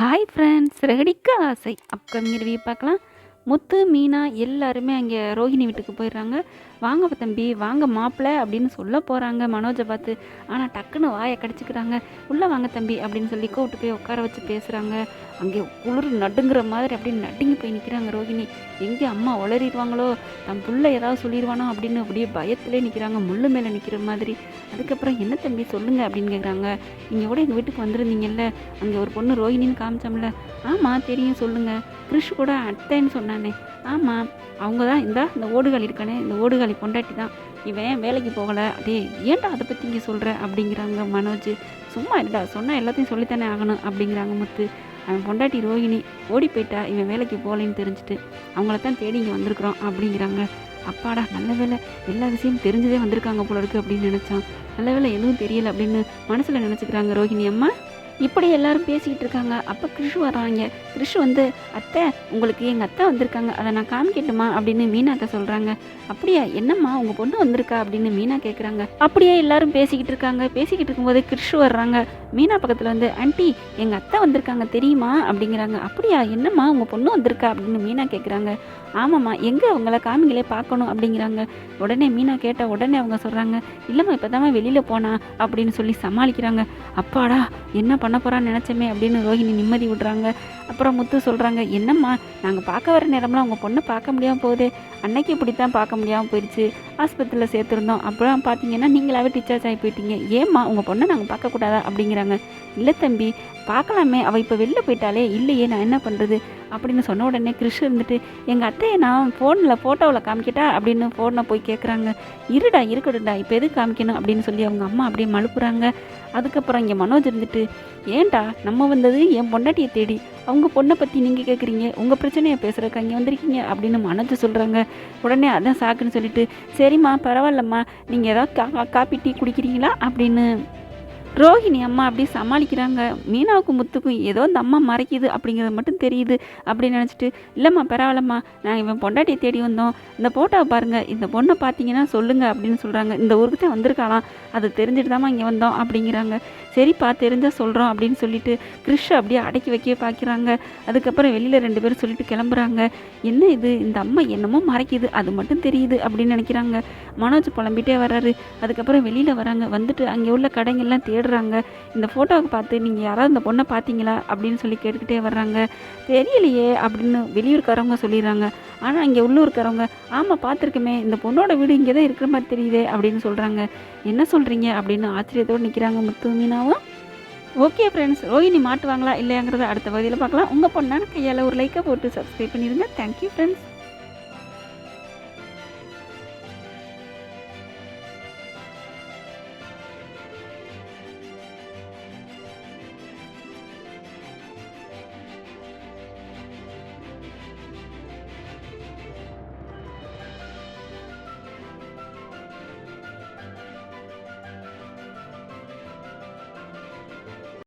Hi friends ரெடிக்க ஆசை. Upcoming review பார்க்கலாம். முத்து மீனா எல்லாருமே அங்கே ரோஹிணி வீட்டுக்கு போயிடுறாங்க. வாங்க தம்பி வாங்க மாப்பிள்ள அப்படின்னு சொல்ல போகிறாங்க மனோஜை பார்த்து. ஆனால் டக்குன்னு வாயை கடிச்சிக்கிறாங்க. உள்ளே வாங்க தம்பி அப்படின்னு சொல்லி கூப்பிட்டு போய் உட்கார வச்சு பேசுகிறாங்க அங்கே குளிர் நடுங்கிற மாதிரி அப்படியே நடுங்கி போய் நிற்கிறாங்க ரோஹிணி. எங்கே அம்மா உளறிடுவாங்களோ? தம் புள்ள ஏதாவது சொல்லிடுவானோ? அப்படின்னு அப்படியே பயத்திலே நிற்கிறாங்க முள்ளு மேலே நிற்கிற மாதிரி. அதுக்கப்புறம் என்ன தம்பி? சொல்லுங்கள் அப்படின்னு கேட்குறாங்க நீங்கள் கூட எங்கள் வீட்டுக்கு வந்திருந்தீங்கல்ல? அங்கே ஒரு பொண்ணு ரோஹிணின்னு காமிச்சோம்ல. ஆமாம் தெரியும். சொல்லுங்கள் கிறிஷ் கூட அத்தைன்னு சொன்னானே. ஆமாம் அவங்க தான் இந்த இந்த ஓடுகாலி இருக்கானே இந்த ஓடுகாலி பொண்டாட்டி தான். இவன் வேலைக்கு போகலை. டேய் ஏன்டா அதை பற்றி இங்கே சொல்கிற அப்படிங்கிறாங்க மனோஜ். சும்மா இருடா சொன்னால் எல்லாத்தையும் சொல்லித்தானே ஆகணும் அப்படிங்கிறாங்க முத்து. அவன் பொண்டாட்டி ரோஹிணி ஓடி போயிட்டா இவன் வேலைக்கு போகலைன்னு தெரிஞ்சுட்டு. அவங்கள தான் தேடி இங்கே வந்திருக்கிறோம் அப்படிங்கிறாங்க. அப்பாடா நல்ல வேலை எல்லா விஷயமும் தெரிஞ்சதே வந்திருக்காங்க போல இருக்குது அப்படின்னு நினச்சான். நல்ல வேலை எதுவும் தெரியல அப்படின்னு மனசில் நினச்சிக்கிறாங்க ரோஹிணி அம்மா. இப்படி எல்லாரும் பேசிக்கிட்டு இருக்காங்க. அப்போ கிருஷ் வர்றாங்க கிருஷ் வந்து அத்தை உங்களுக்கு எங்கள் அத்தை வந்திருக்காங்க. அதை நான் காமிக்கட்டுமா? அப்படின்னு மீனாத்த சொல்கிறாங்க அப்படியா என்னம்மா உங்கள் பொண்ணு வந்திருக்கா? அப்படின்னு மீனா கேட்குறாங்க அப்படியே எல்லாரும் பேசிக்கிட்டு இருக்காங்க. பேசிக்கிட்டு இருக்கும்போது கிருஷ் வர்றாங்க. மீனா பக்கத்தில் வந்து ஆண்டி எங்கள் அத்தை வந்திருக்காங்க தெரியுமா? அப்படிங்கிறாங்க. அப்படியா என்னம்மா உங்கள் பொண்ணு வந்திருக்கா? அப்படின்னு மீனா கேட்குறாங்க ஆமாம்மா எங்கே அவங்கள காமிங்களே பார்க்கணும் அப்படிங்கிறாங்க. உடனே மீனா கேட்ட உடனே அவங்க சொல்கிறாங்க இல்லைம்மா இப்போ தான் வெளியில் போனா? அப்படின்னு சொல்லி சமாளிக்கிறாங்க. அப்பாடா என்ன பண்ண பண்ண போகிறான்னு நினச்சமே அப்படின்னு ரோஹிணி நிம்மதி விடுறாங்க. அப்புறம் முத்து சொல்கிறாங்க என்னம்மா நாங்கள் பார்க்க வர நேரம்லாம் உங்கள் பொண்ணை பார்க்க முடியாமல் போகுது. அன்னைக்கு இப்படி தான் பார்க்க முடியாமல் போயிடுச்சு ஆஸ்பத்திரியில் சேர்த்துருந்தோம். அப்புறம் பார்த்தீங்கன்னா நீங்களாவே டிஸ்சார்ஜ் ஆகி போயிட்டீங்க. ஏம்மா உங்கள் பொண்ணை நாங்கள் பார்க்கக்கூடாதா? அப்படிங்கிறாங்க. இல்லை தம்பி பார்க்கலாமே. அவள் இப்போ வெளில போயிட்டாலே இல்லையே நான் என்ன பண்ணுறது அப்படின்னு சொன்ன உடனே கிறிஷ் இருந்துட்டு எங்கள் அத்தையை நான் ஃபோனில் ஃபோட்டோவில் காமிக்கிட்டா? அப்படின்னு ஃபோனில் போய் கேட்குறாங்க இருடா இருக்கட்டும்டா இப்போ எது காமிக்கணும்? அப்படின்னு சொல்லி அவங்க அம்மா அப்படியே மழுப்புறாங்க. அதுக்கப்புறம் இங்கே மனோஜ் இருந்துட்டு ஏன்டா நம்ம வந்தது என் பொண்டாட்டியை தேடி. அவங்க பொண்ணை பற்றி நீங்கள் கேட்குறீங்க உங்கள் பிரச்சனையை பேசுகிறக்கா இங்கே வந்திருக்கீங்க. அப்படின்னு மனோஜ் சொல்கிறாங்க உடனே அதான் சாக்குன்னு சொல்லிட்டு சரிம்மா பரவாயில்லம்மா. நீங்கள் ஏதாவது கா காப்பி டீ குடிக்கிறீங்களா? அப்படின்னு ரோஹிணி அம்மா அப்படி சமாளிக்கிறாங்க. மீனாவுக்கும் முத்துக்கும் ஏதோ அந்த அம்மா மறைக்குது அப்படிங்கிறது மட்டும் தெரியுது அப்படின்னு நினச்சிட்டு இல்லைம்மா பரவாயில்லம்மா நாங்கள் இவன் பொண்டாட்டியை தேடி வந்தோம். இந்த போட்டோவை பாருங்கள் இந்த பொண்ணை பார்த்தீங்கன்னா சொல்லுங்கள் அப்படின்னு சொல்கிறாங்க இந்த ஊருக்கு தான் வந்திருக்காளாம். அது தெரிஞ்சுட்டு தாம்மா இங்கே வந்தோம் அப்படிங்கிறாங்க. சரிப்பா தெரிஞ்சால் சொல்கிறோம் அப்படின்னு சொல்லிட்டு கிறிஷ் அப்படியே அடக்கி வைக்க பார்க்குறாங்க. அதுக்கப்புறம் வெளியில் ரெண்டு பேரும் சொல்லிட்டு கிளம்புறாங்க. என்ன இது? இந்த அம்மா என்னமோ மறைக்குது. அது மட்டும் தெரியுது அப்படின்னு நினைக்கிறாங்க. மனோஜ் புலம்பிட்டே வர்றாரு. அதுக்கப்புறம் வெளியில் வராங்க. வந்துட்டு அங்கே உள்ள கடைங்கள்லாம் வர்றாங்க. இந்த ஃபோட்டோவை பார்த்து நீங்கள் யாராவது இந்த பொண்ணை பார்த்தீங்களா? அப்படின்னு சொல்லி கேட்டுக்கிட்டே வர்றாங்க. தெரியலையே அப்படின்னு வெளியூர்காரவங்க சொல்லிடுறாங்க. ஆனால் இங்கே உள்ளூர்காரவங்க ஆமாம் பார்த்துருக்குமே. இந்த பொண்ணோட வீடு இங்கே தான் இருக்கிற மாதிரி தெரியுதே அப்படின்னு சொல்கிறாங்க என்ன சொல்கிறீங்க அப்படின்னு ஆச்சரியத்தோடு நிற்கிறாங்க முத்து மீனாவும். ஓகே ஃப்ரெண்ட்ஸ் ரோஹினி மாட்டுவாங்களா இல்லையாங்கிறத அடுத்த பகுதியில் பார்க்கலாம். உங்கள் பொண்ணான கையால் ஒரு லைக்கை போட்டு சப்ஸ்கிரைப் பண்ணிடுங்க. Thank you friends